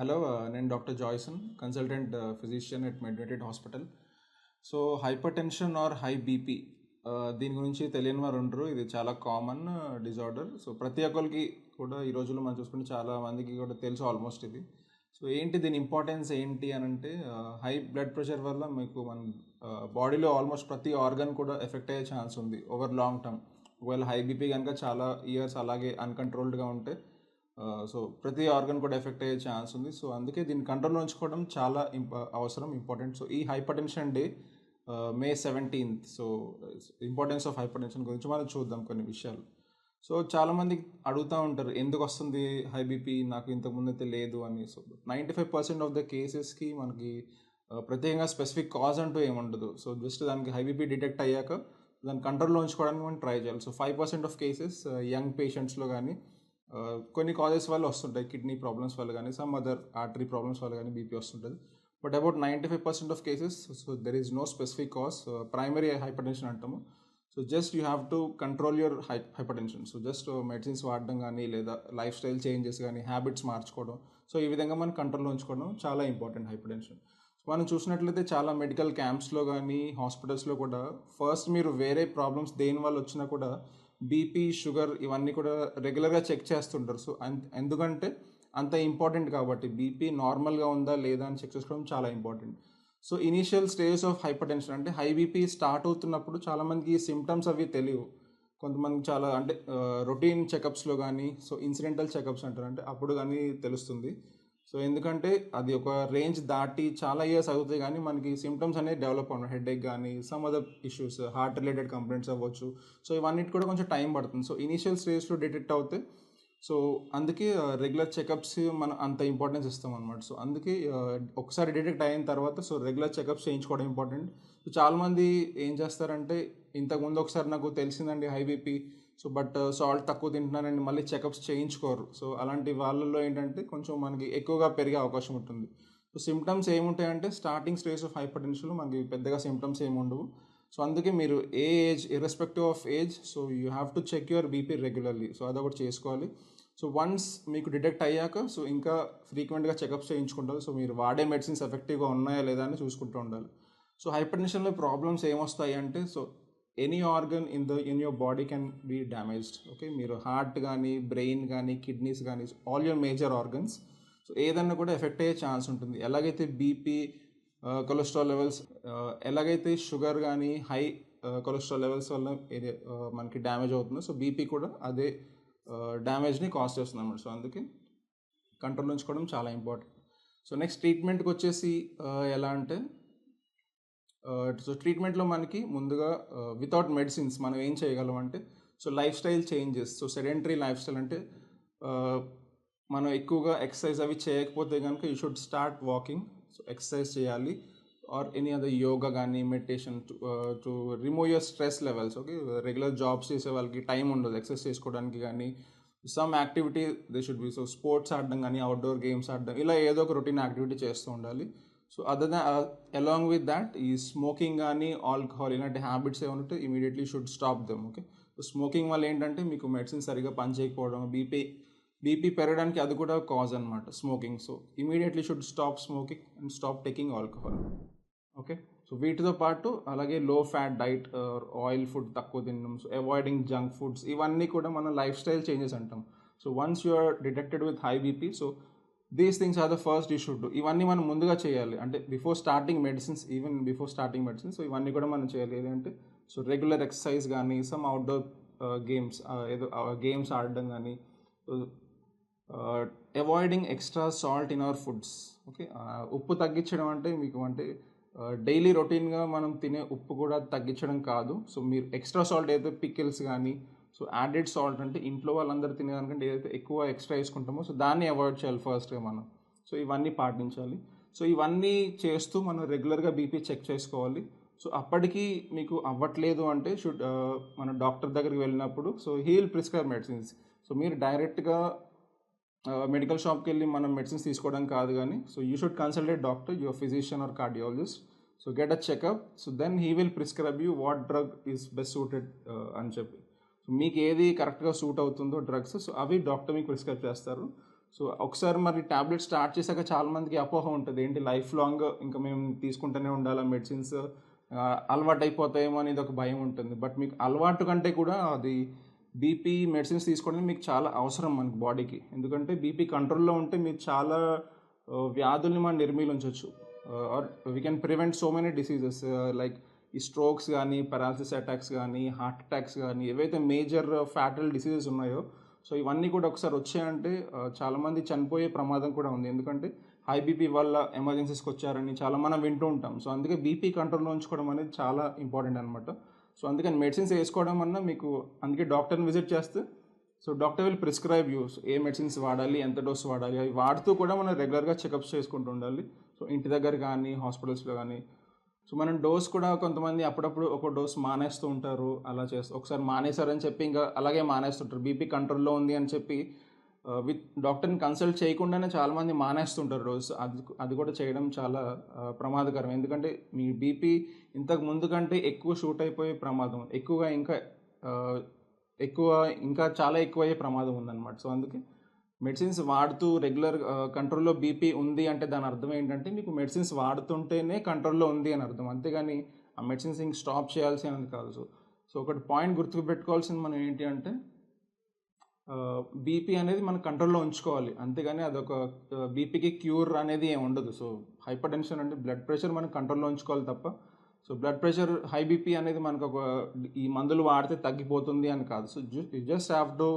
Hello నేను doctor Joyson consultant physician at మెడ్యుటెడ్ hospital. So hypertension or high BP దీని గురించి తెలియని వారు ఉండరు. ఇది చాలా కామన్ డిజార్డర్. సో ప్రతి ఒక్కరికి కూడా ఈ రోజుల్లో మనం చూసుకుంటే చాలా మందికి కూడా తెలుసు ఆల్మోస్ట్ ఇది. సో ఏంటి దీని ఇంపార్టెన్స్ ఏంటి అని అంటే హై బ్లడ్ ప్రెషర్ వల్ల మీకు మన బాడీలో ఆల్మోస్ట్ ప్రతి ఆర్గన్ కూడా ఎఫెక్ట్ అయ్యే ఛాన్స్ ఉంది ఓవర్ లాంగ్ టర్మ్. ఒకవేళ హై బీపీ కనుక చాలా ఇయర్స్ అలాగే అన్కంట్రోల్డ్గా ఉంటే సో ప్రతి ఆర్గన్ కూడా ఎఫెక్ట్ అయ్యే ఛాన్స్ ఉంది. సో అందుకే దీన్ని కంట్రోల్లో ఉంచుకోవడం చాలా ఇంప అవసరం ఇంపార్టెంట్. సో ఈ hypertension day May seventeenth. So importance of hypertension గురించి మనం చూద్దాం కొన్ని విషయాలు. సో చాలామంది అడుగుతూ ఉంటారు ఎందుకు వస్తుంది హై బీపీ నాకు ఇంతకుముందు అయితే లేదు అని. So ninety five percent of the కేసెస్కి మనకి ప్రత్యేకంగా స్పెసిఫిక్ కాజ్ అంటూ ఏముండదు. సో జస్ట్ దానికి హై బీపీ డిటెక్ట్ అయ్యాక దాన్ని కంట్రోల్లో ఉంచుకోవడానికి మనం ట్రై చేయాలి. So five percent of cases young పేషెంట్స్లో కానీ కొన్ని కాజెస్ వల్ల వస్తుంటాయి కిడ్నీ ప్రాబ్లమ్స్ వల్ల కానీ సమ్ అదర్ ఆర్టరీ ప్రాబ్లమ్స్ వల్ల కానీ బీపీ వస్తుంటుంది. But about ninety five percent of cases so there is no specific cause primary hypertension అంటాము. So just you have to control your high hypertension so just medicines వాడడం కానీ లేదా lifestyle changes కానీ habits మార్చుకోవడం. So ఈ విధంగా మనం కంట్రోల్లో ఉంచుకోవడం చాలా ఇంపార్టెంట్ హైపర్ టెన్షన్ సో మనం చూసినట్లయితే చాలా మెడికల్ క్యాంప్స్లో కానీ హాస్పిటల్స్లో కూడా ఫస్ట్ మీరు వేరే ప్రాబ్లమ్స్ దేని వల్ల వచ్చినా కూడా బీపీ షుగర్ ఇవన్నీ కూడా రెగ్యులర్గా చెక్ చేస్తుంటారు. సో ఎందుకంటే అంత ఇంపార్టెంట్ కాబట్టి బీపీ నార్మల్గా ఉందా లేదా అని చెక్ చేసుకోవడం చాలా important so initial stage of hypertension అంటే హై బీపీ స్టార్ట్ అవుతున్నప్పుడు చాలామందికి సిమ్టమ్స్ అవి తెలియవు. కొంతమందికి చాలా అంటే రొటీన్ చెకప్స్లో కానీ సో ఇన్సిడెంటల్ చెకప్స్ అంటారు. అంటే అప్పుడు కానీ తెలుస్తుంది. సో ఎందుకంటే అది ఒక రేంజ్ దాటి చాలా ఇయర్స్ అవుతాయి కానీ మనకి సిమ్టమ్స్ అనేవి డెవలప్ అవ్వడం హెడేక్ కానీ some other issues heart related complaints అవ్వచ్చు. సో ఇవన్నిటి కూడా కొంచెం టైం పడుతుంది. సో ఇనీషియల్ స్టేజ్లో డిటెక్ట్ అవుతే సో అందుకే uh, రెగ్యులర్ చెకప్స్ మనం అంత ఇంపార్టెన్స్ ఇస్తాం అనమాట సో అందుకే uh, ఒకసారి డిటెక్ట్ అయిన తర్వాత సో రెగ్యులర్ చెకప్స్ చేయించుకోవడం ఇంపార్టెంట్ సో చాలామంది ఏం చేస్తారంటే ఇంతకుముందు ఒకసారి నాకు తెలిసిందండి high BP. So but uh, salt తక్కువ తింటున్నానండి మళ్ళీ చెకప్స్ చేయించుకోరు. సో అలాంటి వాళ్ళల్లో ఏంటంటే కొంచెం మనకి ఎక్కువగా పెరిగే అవకాశం ఉంటుంది. సో సిమ్టమ్స్ ఏముంటాయంటే స్టార్టింగ్ స్టేజ్ ఆఫ్ హైపర్ టెన్షన్లో మనకి పెద్దగా సిమ్టమ్స్ ఏమి ఉండవు. సో అందుకే మీరు ఏ age irrespective of age so you have to check your BP regularly so అదొకటి చేసుకోవాలి. సో వన్స్ మీకు డిటెక్ట్ అయ్యాక సో ఇంకా ఫ్రీక్వెంట్గా చెకప్స్ చేయించుకుంటారు. సో మీరు వాడే మెడిసిన్స్ ఎఫెక్టివ్గా ఉన్నాయా లేదా అని చూసుకుంటూ ఉండాలి. సో హైపర్ టెన్షన్లో ప్రాబ్లమ్స్ ఏమొస్తాయి అంటే so any organ in the in your body can be damaged okay మీరు హార్ట్ కానీ బ్రెయిన్ కానీ కిడ్నీస్ కానీ all your major organs so ఏదన్నా కూడా ఎఫెక్ట్ అయ్యే ఛాన్స్ ఉంటుంది. ఎలాగైతే బీపీ కొలెస్ట్రాల్ లెవెల్స్ ఎలాగైతే షుగర్ కానీ హై కొలెస్ట్రాల్ లెవెల్స్ వల్ల uh, మనకి డ్యామేజ్ అవుతుందో సో బీపీ కూడా అదే uh, డ్యామేజ్ని కాస్ట్ చేస్తుంది అన్నమాట సో అందుకే కంట్రోల్ ఉంచుకోవడం చాలా ఇంపార్టెంట్ సో నెక్స్ట్ ట్రీట్మెంట్కి వచ్చేసి ఎలా అంటే సో ట్రీట్మెంట్లో మనకి ముందుగా వితౌట్ మెడిసిన్స్ మనం ఏం చేయగలం అంటే so lifestyle changes so sedentary lifestyle అంటే మనం ఎక్కువగా ఎక్సర్సైజ్ అవి చేయకపోతే కనుక you should start walking so exercise చేయాలి. ఆర్ ఎనీ అదర్ యోగా కానీ meditation to remove your stress levels okay regular jobs చేసే వాళ్ళకి టైం ఉండదు ఎక్సర్సైజ్ చేసుకోవడానికి కానీ some activity they should be so sports ఆడడం కానీ అవుట్డోర్ గేమ్స్ ఆడడం ఇలా ఏదో ఒక రొటీన్ యాక్టివిటీ చేస్తూ ఉండాలి. So other than along with that ఈ స్మోకింగ్ కానీ ఆల్కహాల్ ఇలాంటి హ్యాబిట్స్ ఏమంటే immediately should stop them okay so smoking వల్ల ఏంటంటే మీకు మెడిసిన్ సరిగా పనిచేయకపోవడం బీపీ బీపీ పెరగడానికి అది కూడా కాజ్ అనమాట smoking so immediately should stop smoking and stop taking alcohol okay so వీటితో పాటు అలాగే లో ఫ్యాట్ డైట్ ఆయిల్ ఫుడ్ తక్కువ తినడం సో అవాయిడింగ్ జంక్ ఫుడ్స్ ఇవన్నీ కూడా మన లైఫ్ స్టైల్ చేంజెస్ అంటాం so once you are detected with high BP so these things are the first you should ఇవన్నీ మనం ముందుగా చేయాలి. అంటే before starting medicines even before starting medicines so ఇవన్నీ కూడా మనం చేయాలి. ఏంటంటే సో రెగ్యులర్ ఎక్సర్సైజ్ కానీ సమ్ అవుట్డోర్ గేమ్స్ ఏదో uh, గేమ్స్ ఆడడం కానీ avoiding extra salt in our foods okay ఉప్పు తగ్గించడం అంటే మీకు అంటే uh, డైలీ రొటీన్గా మనం తినే ఉప్పు కూడా తగ్గించడం కాదు. సో మీరు ఎక్స్ట్రా సాల్ట్ అయితే పికిల్స్ కానీ సో యాడెడ్ సాల్ట్ అంటే ఇంట్లో వాళ్ళందరూ తినేదానికంటే ఏదైతే ఎక్కువ ఎక్స్ట్రా వేసుకుంటామో సో దాన్ని అవాయిడ్ చేయాలి ఫస్ట్గా మనం. సో ఇవన్నీ పాటించాలి. సో ఇవన్నీ చేస్తూ మనం రెగ్యులర్గా బీపీ చెక్ చేసుకోవాలి. సో అప్పటికి మీకు అవ్వట్లేదు అంటే షుడ్ మన డాక్టర్ దగ్గరికి వెళ్ళినప్పుడు so he'll prescribe medicines. So మీరు డైరెక్ట్గా మెడికల్ షాప్కి వెళ్ళి మనం మెడిసిన్స్ తీసుకోవడం కాదు కానీ so you should consultate doctor your physician or cardiologist. So get a checkup. So then he will prescribe you what drug is best suited అని చెప్పి. మీకు ఏది కరెక్ట్గా సూట్ అవుతుందో డ్రగ్స్ సో అవి డాక్టర్ మీకు ప్రిస్క్రైబ్ చేస్తారు. సో ఒకసారి మరి ట్యాబ్లెట్ స్టార్ట్ చేశాక చాలా మందికి అపోహ ఉంటుంది. ఏంటి లైఫ్ లాంగ్ ఇంకా మేము తీసుకుంటూనే ఉండాలా మెడిసిన్స్? అలవాటు అయిపోతాయేమో అనేది ఒక భయం ఉంటుంది. బట్ మీకు అలవాటు కంటే కూడా అది బీపీ మెడిసిన్స్ తీసుకోవడం మీకు చాలా అవసరం మనకి బాడీకి. ఎందుకంటే బీపీ కంట్రోల్లో ఉంటే మీరు చాలా వ్యాధుల్ని మనం నిర్మూలించవచ్చు or we can prevent so many diseases like ఈ స్ట్రోక్స్ కానీ పెరాలసిస్ అటాక్స్ కానీ హార్ట్ అటాక్స్ కానీ ఏవైతే మేజర్ ఫ్యాటల్ డిసీజెస్ ఉన్నాయో సో ఇవన్నీ కూడా ఒకసారి వచ్చాయంటే చాలామంది చనిపోయే ప్రమాదం కూడా ఉంది. ఎందుకంటే హై బీపీ వల్ల ఎమర్జెన్సీస్కి వచ్చారని చాలా మనం వింటూ ఉంటాం. సో అందుకే బీపీ కంట్రోల్లో ఉంచుకోవడం అనేది చాలా ఇంపార్టెంట్ అనమాట సో అందుకని మెడిసిన్స్ వేసుకోవడం వల్ల మీకు అందుకే డాక్టర్ని విజిట్ చేస్తే so doctor will prescribe use A medicines వాడాలి ఎంత డోస్ వాడాలి అవి వాడుతూ కూడా మనం రెగ్యులర్గా చెకప్స్ చేసుకుంటూ ఉండాలి. సో ఇంటి దగ్గర కానీ హాస్పిటల్స్లో కానీ సో మనం డోస్ కూడా కొంతమంది అప్పుడప్పుడు ఒక డోస్ మానేస్తూ ఉంటారు అలా చేస్తూ. ఒకసారి మానేశారని చెప్పి ఇంకా అలాగే మానేస్తుంటారు. బీపీ కంట్రోల్లో ఉంది అని చెప్పి విత్ డాక్టర్ని కన్సల్ట్ చేయకుండానే చాలామంది మానేస్తుంటారు డోస్. అది అది కూడా చేయడం చాలా ప్రమాదకరం. ఎందుకంటే మీ బీపీ ఇంతకు ముందు కంటే ఎక్కువ షూట్ అయిపోయే ప్రమాదం. ఎక్కువగా ఇంకా ఎక్కువ ఇంకా చాలా ఎక్కువ అయ్యే ప్రమాదం ఉందన్నమాట. సో అందుకే మెడిసిన్స్ వాడుతూ రెగ్యులర్ కంట్రోల్లో బీపీ ఉంది అంటే దాని అర్థం ఏంటంటే మీకు మెడిసిన్స్ వాడుతుంటేనే కంట్రోల్లో ఉంది అని అర్థం. అంతేగాని ఆ మెడిసిన్స్ ఇంక స్టాప్ చేయాల్సి అని కాదు. సో సో ఒకటి పాయింట్ గుర్తుపెట్టుకోవాల్సింది మనం ఏంటి అంటే బీపీ అనేది మనం కంట్రోల్లో ఉంచుకోవాలి. అంతేగాని అదొక బీపీకి క్యూర్ అనేది ఏమి ఉండదు. సో హైపర్ టెన్షన్ అంటే బ్లడ్ ప్రెషర్ మనం కంట్రోల్లో ఉంచుకోవాలి తప్ప so blood pressure high BP అనేది మనకు ఒక ఈ మందులు వాడితే తగ్గిపోతుంది అని కాదు. So just have to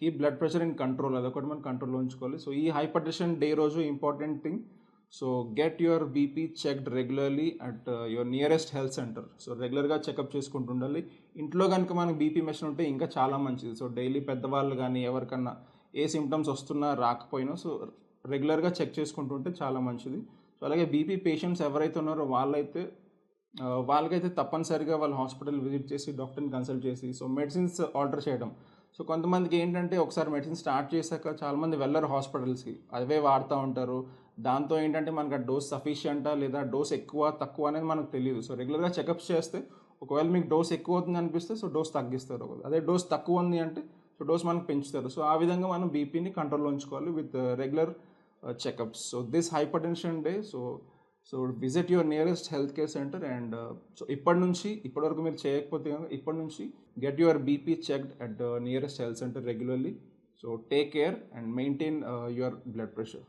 keep blood pressure in control అదొకటి మనం కంట్రోల్లో ఉంచుకోవాలి. సో ఈ హైపర్ టెన్షన్ డే రోజు important thing so get your BP checked regularly at your nearest health centre so రెగ్యులర్గా చెకప్ చేసుకుంటూ ఉండాలి. ఇంట్లో కనుక మనకి బీపీ మెషిన్ ఉంటే ఇంకా చాలా మంచిది. సో డైలీ పెద్దవాళ్ళు కానీ ఎవరికన్నా ఏ సిమ్టమ్స్ వస్తున్నా రాకపోయినా సో రెగ్యులర్గా చెక్ చేసుకుంటుంటే చాలా మంచిది. సో అలాగే బీపీ పేషెంట్స్ ఎవరైతే ఉన్నారో వాళ్ళైతే వాళ్ళకైతే తప్పనిసరిగా వాళ్ళు హాస్పిటల్ విజిట్ చేసి డాక్టర్ని కన్సల్ట్ చేసి సో మెడిసిన్స్ ఆర్డర్ చేయడం. సో కొంతమందికి ఏంటంటే ఒకసారి మెడిసిన్ స్టార్ట్ చేశాక చాలామంది వెళ్ళరు హాస్పిటల్స్కి. అవే వాడుతూ ఉంటారు. దాంతో ఏంటంటే మనకు ఆ డోస్ సఫిషియంటా లేదా డోస్ ఎక్కువ తక్కువ అనేది మనకు తెలియదు. సో రెగ్యులర్గా చెకప్స్ చేస్తే ఒకవేళ మీకు డోస్ ఎక్కువ అవుతుంది అనిపిస్తే సో డోస్ తగ్గిస్తారు అదే డోస్ తక్కువ ఉంది అంటే సో డోస్ మనకు పెంచుతారు. సో ఆ విధంగా మనం బీపీని కంట్రోల్లో ఉంచుకోవాలి with regular checkups. So this hypertension day so so visit your nearest health care centre and so ఇప్పటి నుంచి ఇప్పటివరకు మీరు చేయకపోతే కనుక ఇప్పటి నుంచి get your BP checked at nearest health centre regularly so take care and maintain your blood pressure